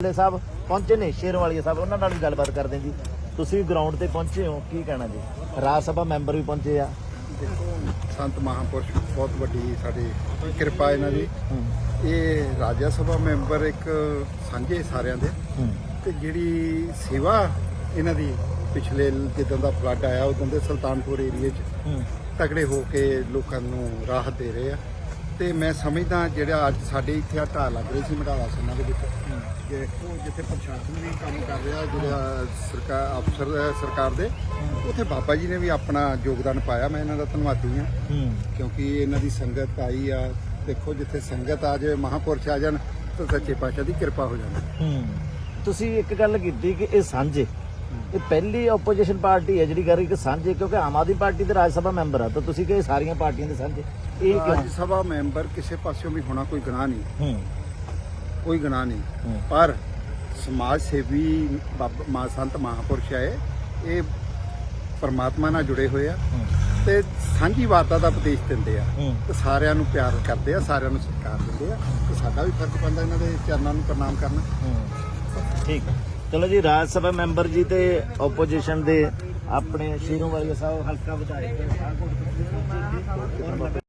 ਵਾਲੇ ਸਾਹਿਬ ਪਹੁੰਚੇ ਨੇ ਸ਼ੇਰਵਾਲੀਆ ਸਾਹਿਬ ਉਹਨਾਂ ਨਾਲ ਵੀ ਗੱਲਬਾਤ ਕਰਦੇ ਜੀ। ਤੁਸੀਂ ਗਰਾਊਂਡ ਤੇ ਪਹੁੰਚੇ ਹੋ ਕੀ ਕਹਿਣਾ ਜੀ? ਰਾਜ ਸਭਾ ਮੈਂਬਰ ਵੀ ਪਹੁੰਚੇ ਆ। ਦੇਖੋ ਸੰਤ ਮਹਾਪੁਰਸ਼ ਬਹੁਤ ਵੱਡੀ ਸਾਡੀ ਕਿਰਪਾ ਇਹਨਾਂ ਦੀ। ਇਹ ਰਾਜਾ ਸਭਾ ਮੈਂਬਰ ਇੱਕ ਸਾਂਝੇ ਸਾਰਿਆਂ ਦੇ। ਤੇ ਜਿਹੜੀ ਸੇਵਾ ਇਹਨਾਂ ਦੀ ਪਿਛਲੇ ਜਿੱਦਾਂ ਦਾ ਫਲੱਡ ਆਇਆ ਉਦੋਂ ਦੇ ਸੁਲਤਾਨਪੁਰ ਏਰੀਏ 'ਚ ਹੂੰ। ਤਗੜੇ ਹੋ ਕੇ ਲੋਕਾਂ ਨੂੰ ਰਾਹਤ ਦੇ ਰਹੇ ਆ। ਤੇ ਮੈਂ ਸਮਝਦਾ ਜਿਹੜਾ ਅੱਜ ਸਾਡੇ ਇੱਥੇ ਆ ਢਾਹ ਲੱਗ ਰਹੀ ਸੀ ਮਢਾਲਾ ਸੈਨਾ ਦੇ ਵਿੱਚ ਕਿ ਉਹ ਜਿੱਥੇ ਪ੍ਰਸ਼ਾਸਨ ਵੀ ਕੰਮ ਕਰ ਰਿਹਾ ਜਿਹੜਾ ਸਰਕਾਰ ਅਫਸਰ ਸਰਕਾਰ ਦੇ ਉੱਥੇ ਬਾਬਾ ਜੀ ਨੇ ਵੀ ਆਪਣਾ ਯੋਗਦਾਨ ਪਾਇਆ। ਮੈਂ ਇਹਨਾਂ ਦਾ ਧੰਨਵਾਦੀ ਹਾਂ। ਕਿਉਂਕਿ ਇਹਨਾਂ ਦੀ ਸੰਗਤ ਆਈ ਆ। ਦੇਖੋ ਜਿੱਥੇ ਸੰਗਤ ਆ ਜਾਏ ਮਹਾਪੁਰਸ਼ ਆ ਜਾਣ ਤਾਂ ਸੱਚੇ ਪਾਤਸ਼ਾਹ ਦੀ ਕਿਰਪਾ ਹੋ ਜਾਂਦੀ। ਤੁਸੀਂ ਇੱਕ ਗੱਲ ਕੀਤੀ ਕਿ ਇਹ ਸਾਂਝੇ। ਇਹ ਪਹਿਲੀ ਆਪੋਜੀਸ਼ਨ ਪਾਰਟੀ ਹੈ ਜਿਹੜੀ ਕਰ ਰਹੀ ਕਿ ਸਾਂਝੇ ਕਿਉਂਕਿ ਆਮ ਆਦਮੀ ਪਾਰਟੀ ਦੇ ਰਾਜ ਸਭਾ ਮੈਂਬਰ ਆ। ਤਾਂ ਤੁਸੀਂ ਕਿ ਇਹ ਸਾਰੀਆਂ ਪਾਰਟੀਆਂ ਦੇ ਸਾਂਝੇ। ਇਹ ਰਾਜ ਕਿਉਂ ਸਭਾ ਮੈਂਬਰ ਕਿਸੇ ਪਾਸਿਓਂ ਵੀ ਹੋਣਾ ਕੋਈ ਗੁਨਾਹ ਨਹੀਂ। ਹੂੰ। ਕੋਈ ਗੁਨਾਹ ਨਹੀਂ। ਹੂੰ। ਪਰ ਸਮਾਜ ਸੇਵੀ ਬਾਬਾ ਮਾ ਸੰਤ ਮਹਾਪੁਰਸ਼ ਆਏ ਇਹ ਪਰਮਾਤਮਾ ਨਾਲ ਜੁੜੇ ਹੋਏ ਆ ਹੂੰ। ਤੇ ਸਾਂਝੀ ਵਾਰਤਾ ਦਾ ਉਪਦੇਸ਼ ਦਿੰਦੇ ਆ। ਹੂੰ। ਤੇ ਸਾਰਿਆਂ ਨੂੰ ਪਿਆਰ ਕਰਦੇ ਆ ਸਾਰਿਆਂ ਨੂੰ ਸਤਿਕਾਰ ਦਿੰਦੇ ਆ। ਤੇ ਸਾਡਾ ਵੀ ਫਰਜ਼ ਪੈਂਦਾ ਇਹਨਾਂ ਦੇ ਚਰਨਾਂ ਨੂੰ ਪ੍ਰਣਾਮ ਕਰਨਾ। ਹੂੰ। ਠੀਕ ਹੈ। ਚਲੋ ਜੀ, ਰਾਜ ਸਭਾ ਮੈਂਬਰ ਜੀ ਤੇ ਆਪੋਜੀਸ਼ਨ ਦੇ ਆਪਣੇ ਸ਼ੇਰੋਂ ਵਾਲੀਆ ਸਾਹਿਬ ਹਲਕਾ ਵਿਧਾਇਕ ਸ਼ਾਹਕੋਟ ਔਰ